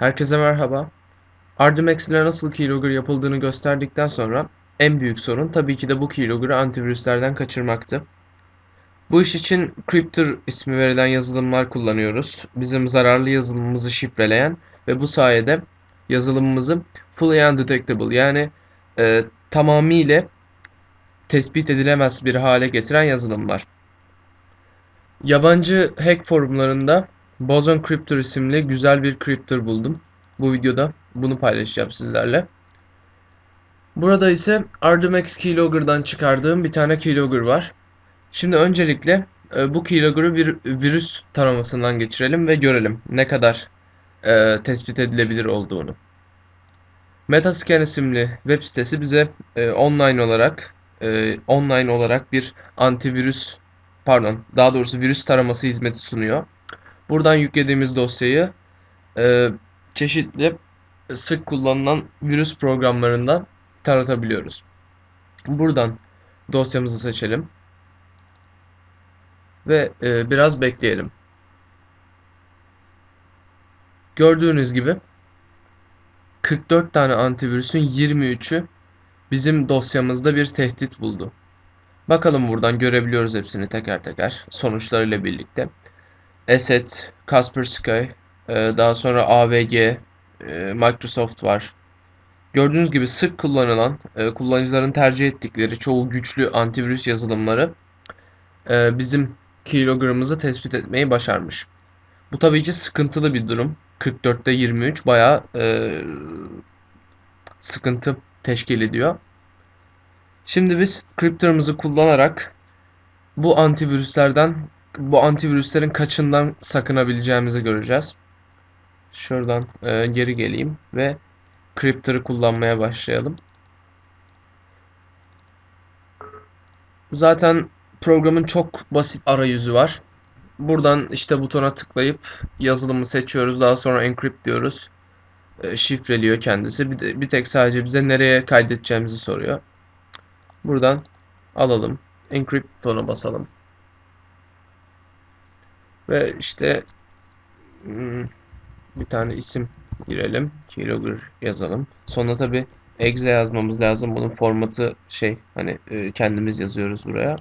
Herkese merhaba. RDMax ile nasıl keylogger yapıldığını gösterdikten sonra en büyük sorun tabii ki de bu keylogger'ı antivirüslerden kaçırmaktı. Bu iş için Cryptor ismi verilen yazılımlar kullanıyoruz. Bizim zararlı yazılımımızı şifreleyen ve bu sayede yazılımımızı fully undetectable yani e, tamamıyla tespit edilemez bir hale getiren yazılımlar. Yabancı hack forumlarında Boson Cryptor isimli güzel bir Cryptor buldum. Bu videoda bunu paylaşacağım sizlerle. Burada ise RDMax Keylogger'dan çıkardığım bir tane keylogger var. Şimdi öncelikle e, bu keylogger'ı bir virüs taramasından geçirelim ve görelim ne kadar e, tespit edilebilir olduğunu. Metascan isimli web sitesi bize e, online olarak e, online olarak bir antivirüs pardon daha doğrusu virüs taraması hizmeti sunuyor. Buradan yüklediğimiz dosyayı e, çeşitli sık kullanılan virüs programlarından taratabiliyoruz. Buradan dosyamızı seçelim ve e, biraz bekleyelim. Gördüğünüz gibi 44 tane antivirüsün 23'ü bizim dosyamızda bir tehdit buldu. Bakalım buradan görebiliyoruz hepsini teker teker sonuçlarıyla birlikte. Asset, Kaspersky, daha sonra AVG, Microsoft var. Gördüğünüz gibi sık kullanılan, kullanıcıların tercih ettikleri çoğu güçlü antivirüs yazılımları bizim keylogger'ımızı tespit etmeyi başarmış. Bu tabii ki sıkıntılı bir durum. 44'te 23 bayağı sıkıntı teşkil ediyor. Şimdi biz Cryptor'ımızı kullanarak bu antivirüslerden bu antivirüslerin kaçından sakınabileceğimizi göreceğiz. Şuradan e, geri geleyim ve Cryptor'ı kullanmaya başlayalım. Zaten programın çok basit arayüzü var. Buradan işte butona tıklayıp yazılımı seçiyoruz. Daha sonra encrypt diyoruz. E, şifreliyor kendisi. Bir, de, bir tek sadece bize nereye kaydedeceğimizi soruyor. Buradan alalım. Encrypt butona basalım. Ve işte hmm, bir tane isim girelim. Keylogger yazalım. Sonra tabi exe yazmamız lazım. Bunun formatı şey hani e, kendimiz yazıyoruz buraya.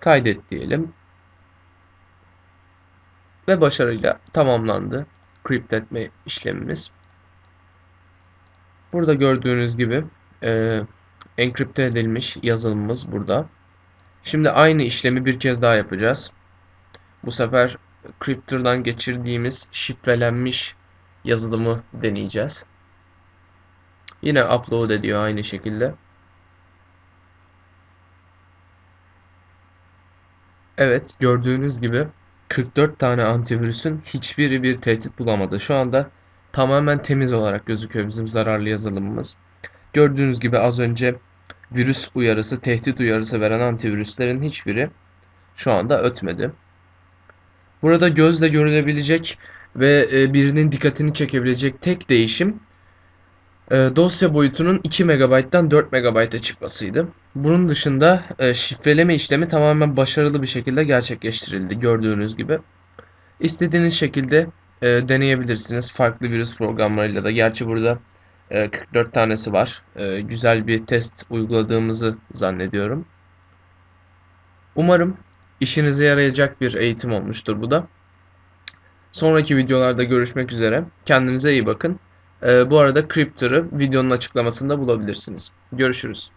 Kaydet diyelim. Ve başarıyla tamamlandı. Crypt etme işlemimiz. Burada gördüğünüz gibi e, enkripte edilmiş yazılımımız burada. Şimdi aynı işlemi bir kez daha yapacağız. Bu sefer Cryptor'dan geçirdiğimiz şifrelenmiş yazılımı deneyeceğiz. Yine upload ediyor aynı şekilde. Evet gördüğünüz gibi 44 tane antivirüsün hiçbiri bir tehdit bulamadı. Şu anda tamamen temiz olarak gözüküyor bizim zararlı yazılımımız. Gördüğünüz gibi az önce virüs uyarısı, tehdit uyarısı veren antivirüslerin hiçbiri şu anda ötmedi. Burada gözle görülebilecek ve e, birinin dikkatini çekebilecek tek değişim e, dosya boyutunun 2 MB'dan 4 MB'a çıkmasıydı. Bunun dışında e, şifreleme işlemi tamamen başarılı bir şekilde gerçekleştirildi gördüğünüz gibi. İstediğiniz şekilde deneyebilirsiniz farklı virüs programlarıyla da. Gerçi burada 44 tanesi var. Güzel bir test uyguladığımızı zannediyorum. Umarım işinize yarayacak bir eğitim olmuştur bu da. Sonraki videolarda görüşmek üzere. Kendinize iyi bakın. Ee, bu arada Cryptor'ı videonun açıklamasında bulabilirsiniz. Görüşürüz.